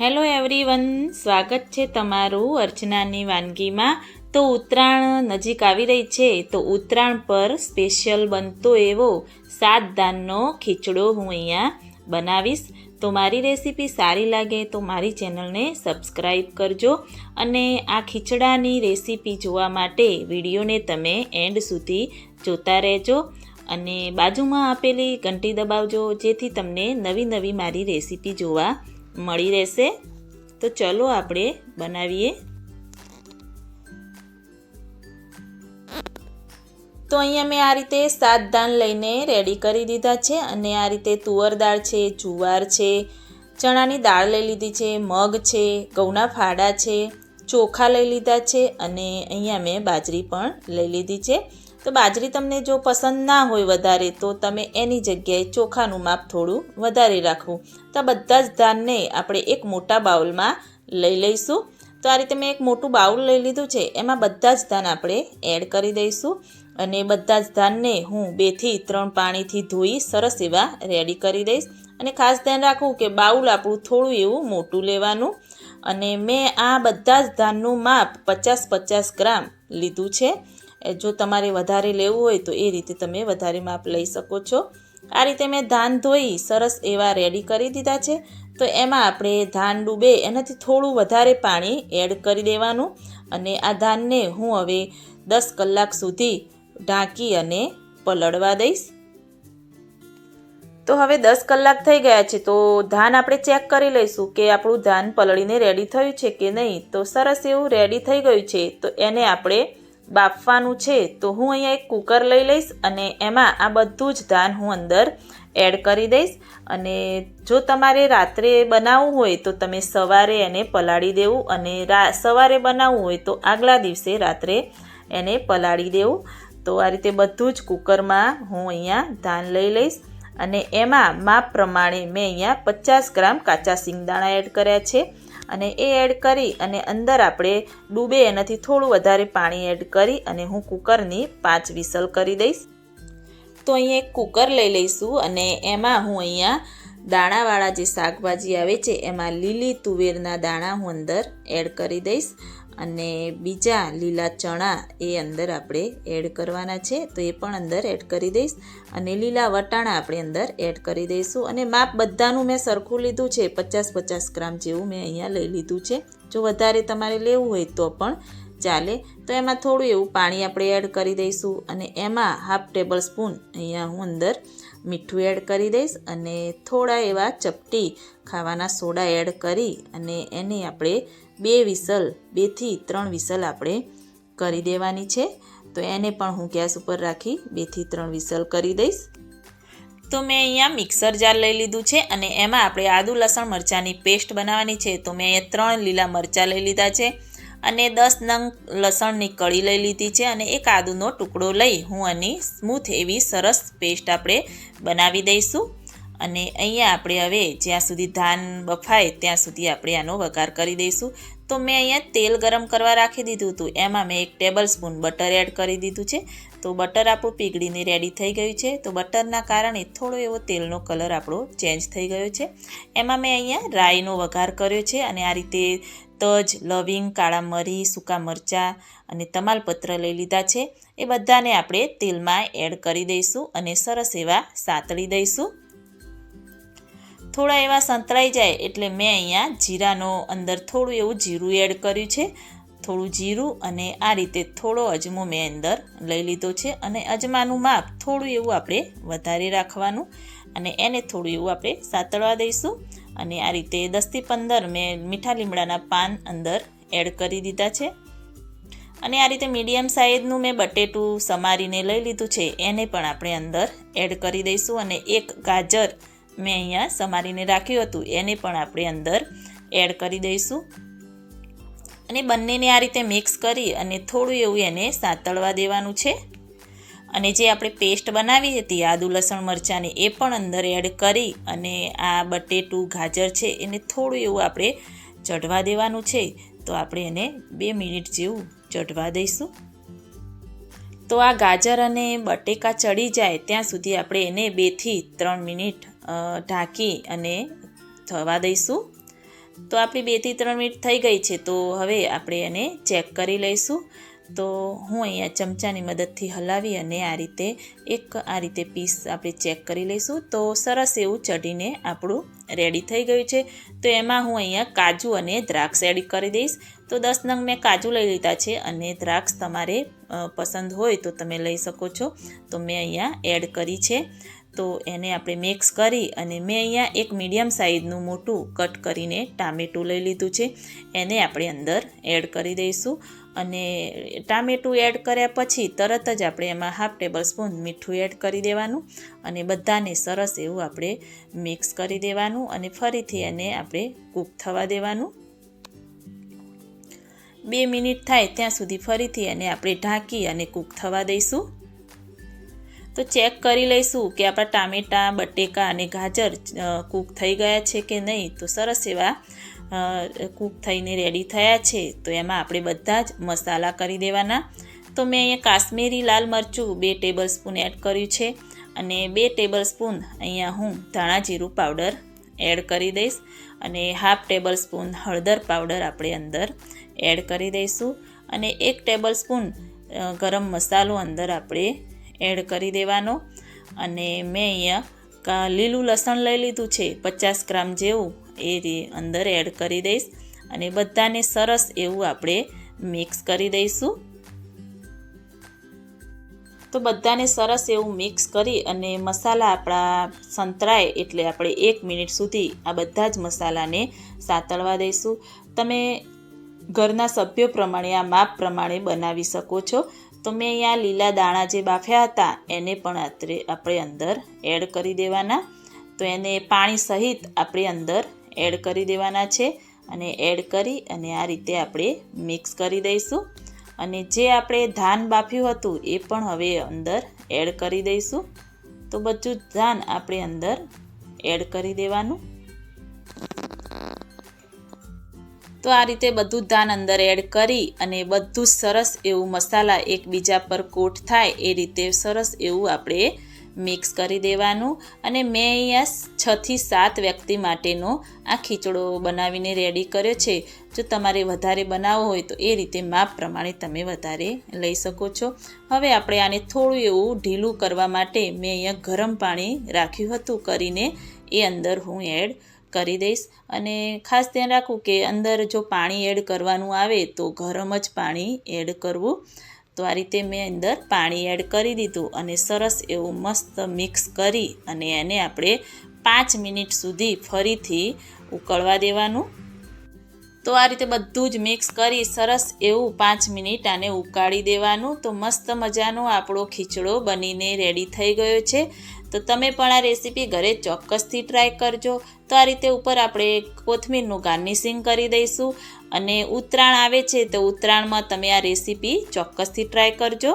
Hello everyone સ્વાગત છે તમારું અર્ચનાની વાનગીમાં. તો ઉત્તરાયણ નજીક આવી રહી છે, તો ઉત્તરાયણ પર સ્પેશિયલ બનતો એવો સાત દાનનો ખીચડો હું અહીંયા બનાવીશ. તો મારી રેસીપી સારી લાગે તો મારી ચેનલને સબસ્ક્રાઈબ કરજો અને આ ખીચડાની રેસીપી જોવા માટે વિડીયોને તમે એન્ડ સુધી જોતા રહેજો. અને બાજુમાં આપેલી ઘંટી દબાવજો, જેથી તમને નવી નવી મારી રેસીપી જોવા મળી રહેશે. તો ચલો આપણે બનાવીએ. તો અહીંયા મેં આ રીતે સાત દાન લઈને રેડી કરી દીધા છે અને આ રીતે તુવર દાળ છે, જુવાર છે, ચણાની દાળ લઈ લીધી છે, મગ છે, ઘઉંના ફાડા છે, ચોખા લઈ લીધા છે અને અહીંયા મેં બાજરી પણ લઈ લીધી છે. તો બાજરી તમને જો પસંદ ના હોય વધારે, તો તમે એની જગ્યાએ ચોખાનું માપ થોડું વધારે રાખવું. તો બધા જ ધાનને આપણે એક મોટા બાઉલમાં લઈ લઈશું. તો આ રીતે મેં એક મોટું બાઉલ લઈ લીધું છે, એમાં બધા જ ધાન આપણે એડ કરી દઈશું. અને બધા જ ધાનને હું બેથી ત્રણ પાણીથી ધોઈ સરસ એવા રેડી કરી દઈશ. અને ખાસ ધ્યાન રાખવું કે બાઉલ આપણું થોડું એવું મોટું લેવાનું. અને મેં આ બધા જ ધાનનું માપ પચાસ પચાસ ગ્રામ લીધું છે. જો તમારે વધારે લેવું હોય તો એ રીતે તમે વધારે માપ લઈ શકો છો. આ રીતે મેં ધાન ધોઈ સરસ એવા રેડી કરી દીધા છે. તો એમાં આપણે ધાન ડૂબે એનાથી થોડું વધારે પાણી એડ કરી દેવાનું અને આ ધાનને હું હવે દસ કલાક સુધી ઢાંકી અને પલળવા દઈશ. તો હવે દસ કલાક થઈ ગયા છે તો ધાન આપણે ચેક કરી લઈશું કે આપણું ધાન પલળીને રેડી થયું છે કે નહીં. તો સરસ એવું રેડી થઈ ગયું છે તો એને આપણે બાફવાનું છે, તો હું અહીંયા એક કુકર લઈ લઈશ અને એમાં આ બધું જ ધાન હું અંદર એડ કરી દઈશ. અને જો તમારે રાત્રે બનાવવું હોય તો તમે સવારે એને પલાળી દેવું અને રા, સવારે બનાવવું હોય તો આગલા દિવસે રાત્રે એને પલાળી દેવું. તો આ રીતે બધું જ કુકરમાં હું અહીંયા ધાન લઈ લઈશ. અને એમાં માપ પ્રમાણે મેં અહીંયા પચાસ ગ્રામ કાચા સિંગદાણા એડ કર્યા છે. અને એ એડ કરી અને અંદર આપણે ડૂબે એનાથી થોડું વધારે પાણી એડ કરી અને હું કુકરની પાંચ વિસલ કરી દઈશ. તો અહીંયા એક કુકર લઈ લઈશું અને એમાં હું અહીંયા દાણાવાળા જે શાકભાજી આવે છે, એમાં લીલી તુવેરના દાણા હું અંદર એડ કરી દઈશ અને બીજા લીલા ચણા એ અંદર આપણે એડ કરવાના છે, તો એ પણ અંદર એડ કરી દઈશ અને લીલા વટાણા આપણે અંદર એડ કરી દઈશું અને માપ બધાનું મેં સરખું લીધું છે પચાસ પચાસ ગ્રામ જેવું મેં અહીંયા લઈ લીધું છે. જો વધારે તમારે લેવું હોય તો પણ ચાલે. તો એમાં થોડું એવું પાણી આપણે એડ કરી દઈશું અને એમાં હાફ ટેબલ સ્પૂન અહીંયા હું અંદર મીઠું એડ કરી દઈશ અને થોડા એવા ચપટી ખાવાના સોડા એડ કરી અને એને આપણે બે વિસલ, બેથી ત્રણ વિસલ આપણે કરી દેવાની છે. તો એને પણ હું ગેસ ઉપર રાખી બેથી ત્રણ વિસલ કરી દઈશ. તો મેં અહીંયા મિક્સર જાર લઈ લીધું છે અને એમાં આપણે આદુ, લસણ, મરચાંની પેસ્ટ બનાવવાની છે. તો મેં અહીંયા ત્રણ લીલા મરચાં લઈ લીધા છે. અને દસ નંગ લસણની કળી લઈ લીધી છે અને એક આદુનો ટુકડો લઈ હું આની સ્મૂથ એવી સરસ પેસ્ટ આપણે બનાવી દઈશું. અને અહીંયા આપણે હવે જ્યાં સુધી ધાન બફાય ત્યાં સુધી આપણે આનો વઘાર કરી દઈશું. તો મેં અહીંયા તેલ ગરમ કરવા રાખી દીધું હતું. એમાં મેં એક ટેબલ સ્પૂન બટર એડ કરી દીધું છે. તો બટર આપણું પીગળીને રેડી થઈ ગયું છે. તો બટરના કારણે થોડો એવો તેલનો કલર આપણો ચેન્જ થઈ ગયો છે. એમાં મેં અહીંયા રાઈનો વઘાર કર્યો છે અને આ રીતે તજ લવિંગ, કાળા મરી, સૂકા મરચાં અને તમાલપત્ર લઈ લીધા છે. એ બધાને આપણે તેલમાં એડ કરી દઈશું અને સરસ એવા સાતળી દઈશું. થોડા એવા સંતળાઈ જાય એટલે મેં અહીંયા જીરાનો અંદર થોડું એવું જીરું એડ કર્યું છે. થોડું જીરું અને આ રીતે થોડો અજમો મેં અંદર લઈ લીધો છે અને અજમાનું માપ થોડું એવું આપણે વધારે રાખવાનું અને એને થોડું એવું આપણે સાતળવા દઈશું. અને આ રીતે દસથી પંદર મેં મીઠા લીમડાના પાન અંદર એડ કરી દીધા છે. અને આ રીતે મીડિયમ સાઇઝનું મેં બટેટું સમારીને લઈ લીધું છે. એને પણ આપણે અંદર એડ કરી દઈશું અને એક ગાજર મેં અહીંયા સમારીને રાખ્યું હતું. એને પણ આપણે અંદર એડ કરી દઈશું. અને બંનેને આ રીતે મિક્સ કરી અને થોડું એવું એને સાંતળવા દેવાનું છે. અને જે આપણે પેસ્ટ બનાવી હતી, આદુ, લસણ, મરચાંની, એ પણ અંદર એડ કરી અને આ બટેટું, ગાજર છે, એને થોડું એવું આપણે ચઢવા દેવાનું છે. તો આપણે એને બે મિનિટ જેવું ચઢવા દઈશું. તો આ ગાજર અને બટેકા ચડી જાય ત્યાં સુધી આપણે એને બેથી ત્રણ મિનિટ ઢાંકી અને થવા દઈશું. તો આપણી બેથી ત્રણ મિનિટ થઈ ગઈ છે, તો હવે આપણે એને ચેક કરી લઈશું. તો હું અહીંયા ચમચાની મદદથી હલાવી અને આ રીતે એક આ રીતે પીસ આપણે ચેક કરી લઈશું. તો સરસ એવું ચઢીને આપણું રેડી થઈ ગયું છે. તો એમાં હું અહીંયા કાજુ અને દ્રાક્ષ એડ કરી દઈશ. તો દસ નંગ મેં કાજુ લઈ લીધા છે અને દ્રાક્ષ તમારે પસંદ હોય તો તમે લઈ શકો છો. તો મેં અહીંયા એડ કરી છે. તો એને આપણે મિક્સ કરી અને મેં અહીંયા એક મીડિયમ સાઇઝનું મોટું કટ કરીને ટામેટું લઈ લીધું છે. એને આપણે અંદર એડ કરી દઈશું અને ટામેટું એડ કર્યા પછી તરત જ આપણે એમાં હાફ ટેબલ સ્પૂન મીઠું એડ કરી દેવાનું અને બધાને સરસ એવું આપણે મિક્સ કરી દેવાનું અને ફરીથી એને આપણે કૂક થવા દેવાનું. બે મિનિટ થાય ત્યાં સુધી ફરીથી એને આપણે ઢાંકી અને કૂક થવા દઈશું. તો ચેક કરી લઈશું કે આપણા ટામેટાં, બટેકા અને ગાજર કૂક થઈ ગયા છે કે નહીં. તો સરસ એવા કૂક થઈને રેડી થયા છે. તો એમાં આપણે બધા જ મસાલા કરી દેવાના. તો મેં અહીંયા કાશ્મીરી લાલ મરચું બે ટેબલ સ્પૂન એડ કર્યું છે અને બે ટેબલ સ્પૂન અહીંયા હું ધાણા જીરું પાવડર એડ કરી દઈશ અને હાફ ટેબલ સ્પૂન હળદર પાવડર આપણે અંદર એડ કરી દઈશું અને એક ટેબલ સ્પૂન ગરમ મસાલો અંદર આપણે એડ કરી દેવાનો. અને મેં અહીંયા લીલું લસણ લઈ લીધું છે, પચાસ ગ્રામ જેવું, એ અંદર એડ કરી દઈશ. અને બધાને સરસ એવું આપણે મિક્સ કરી દઈશું. તો બધાને સરસ એવું મિક્સ કરી અને મસાલા આપણા સંતરાય એટલે આપણે એક મિનિટ સુધી આ બધા જ મસાલાને સાતળવા દઈશું. તમે ઘરના સભ્યો પ્રમાણે આ માપ પ્રમાણે બનાવી શકો છો. તો મેં અહીંયા લીલા દાણા જે બાફ્યા હતા, એને પણ આત્રે આપણે અંદર એડ કરી દેવાના. તો એને પાણી સહિત આપણે અંદર એડ કરી દેવાના છે અને એડ કરી અને આ રીતે આપણે મિક્સ કરી દઈશું. અને જે આપણે ધાન બાફ્યું હતું, એ પણ હવે અંદર એડ કરી દઈશું. તો બધું ધાન આપણે અંદર એડ કરી દેવાનું. તો આ રીતે બધું ધાન અંદર એડ કરી અને બધું સરસ એવું મસાલા એકબીજા પર કોટ થાય એ રીતે સરસ એવું આપણે મિક્સ કરી દેવાનું. અને મેં અહીંયા છથી સાત વ્યક્તિ માટેનો આ ખીચડો બનાવીને રેડી કર્યો છે. જો તમારે વધારે બનાવવો હોય તો એ રીતે માપ પ્રમાણે તમે વધારે લઈ શકો છો. હવે આપણે આને થોડું એવું ઢીલું કરવા માટે મેં અહીંયા ગરમ પાણી રાખ્યું હતું કરીને એ અંદર હું એડ કરી દઈશ. અને ખાસ ધ્યાન રાખવું કે અંદર જો પાણી એડ કરવાનું આવે તો ગરમ જ પાણી એડ કરવું. તો આ રીતે મેં અંદર પાણી એડ કરી દીધું અને સરસ એવું મસ્ત મિક્સ કરી અને એને આપણે પાંચ મિનિટ સુધી ફરીથી ઉકળવા દેવાનું. તો આ રીતે બધું જ મિક્સ કરી સરસ એવું પાંચ મિનિટ આને ઉકાળી દેવાનું. તો મસ્ત મજાનો આપણો ખીચડો બનીને રેડી થઈ ગયો છે. તો તમે પણ આ રેસીપી ઘરે ચોક્કસથી ટ્રાય કરજો. તો આ રીતે ઉપર આપણે કોથમીરનું ગાર્નિશિંગ કરી દઈશું. અને ઉત્તરાયણ આવે છે તો ઉત્તરાયણમાં તમે આ રેસીપી ચોક્કસથી ટ્રાય કરજો.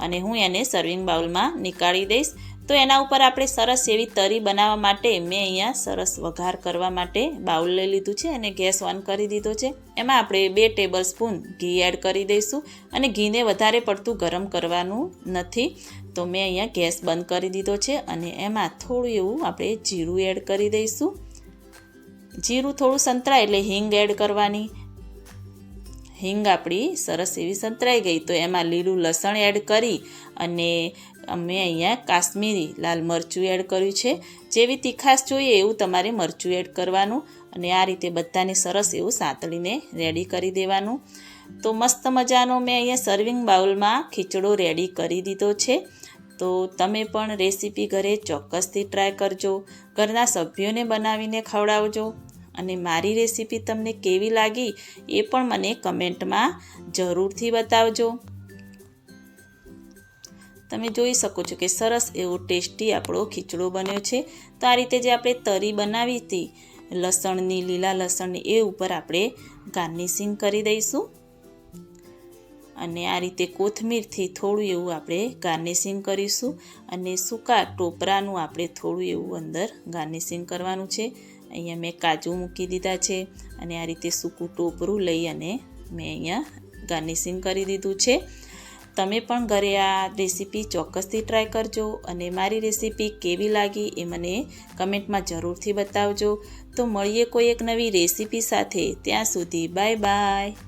અને હું એને સર્વિંગ બાઉલમાં નીકાળી દઈશ. તો એના ઉપર આપણે સરસ એવી તરી બનાવવા માટે મેં અહીંયા સરસ વઘાર કરવા માટે બાઉલ લઈ લીધું છે અને ગેસ ઓન કરી દીધો છે. એમાં આપણે બે ટેબલ સ્પૂન ઘી એડ કરી દઈશું. અને ઘીને વધારે પડતું ગરમ કરવાનું નથી. તો મેં અહીંયા ગેસ બંધ કરી દીધો છે અને એમાં થોડું એવું આપણે જીરું એડ કરી દઈશું. જીરું થોડું સંતરાય એટલે હિંગ એડ કરવાની. હિંગ આપણી સરસ એવી સંતરાઈ ગઈ તો એમાં લીલું લસણ એડ કરી અને અમે અહીંયા કાશ્મીરી લાલ મરચું એડ કર્યું છે. જેવી તીખાશ જોઈએ એવું તમારે મરચું એડ કરવાનું અને આ રીતે બધાને સરસ એવું સાંતળીને રેડી કરી દેવાનું. તો મસ્ત મજાનો મેં અહીંયા સર્વિંગ બાઉલમાં ખીચડો રેડી કરી દીધો છે. તો તમે પણ રેસીપી ઘરે ચોક્કસથી ટ્રાય કરજો. ઘરના સભ્યોને બનાવીને ખવડાવજો. અને મારી રેસીપી તમને કેવી લાગી એ પણ મને કમેન્ટમાં જરૂરથી બતાવજો. તમે જોઈ શકો છો કે સરસ એવો ટેસ્ટી આપણો ખીચડો બન્યો છે. તો આ રીતે જે આપણે તરી બનાવી હતી, લસણની, લીલા લસણની, એ ઉપર આપણે ગાર્નિશિંગ કરી દઈશું. અને આ રીતે કોથમીરથી થોડું એવું આપણે ગાર્નિશિંગ કરીશું અને સૂકા ટોપરાનું આપણે થોડું એવું અંદર ગાર્નિશિંગ કરવાનું છે. અહીંયા મેં કાજુ મૂકી દીધા છે અને આ રીતે સૂકું ટોપરું લઈ અને મેં અહીંયા ગાર્નિશિંગ કરી દીધું છે. તમે પણ ઘરે આ રેસીપી ચોક્કસથી ટ્રાય કરજો અને મારી રેસીપી કેવી લાગી એ મને કમેન્ટમાં જરૂરથી બતાવજો. તો મળીએ કોઈ એક નવી રેસીપી સાથે. ત્યાં સુધી બાય બાય.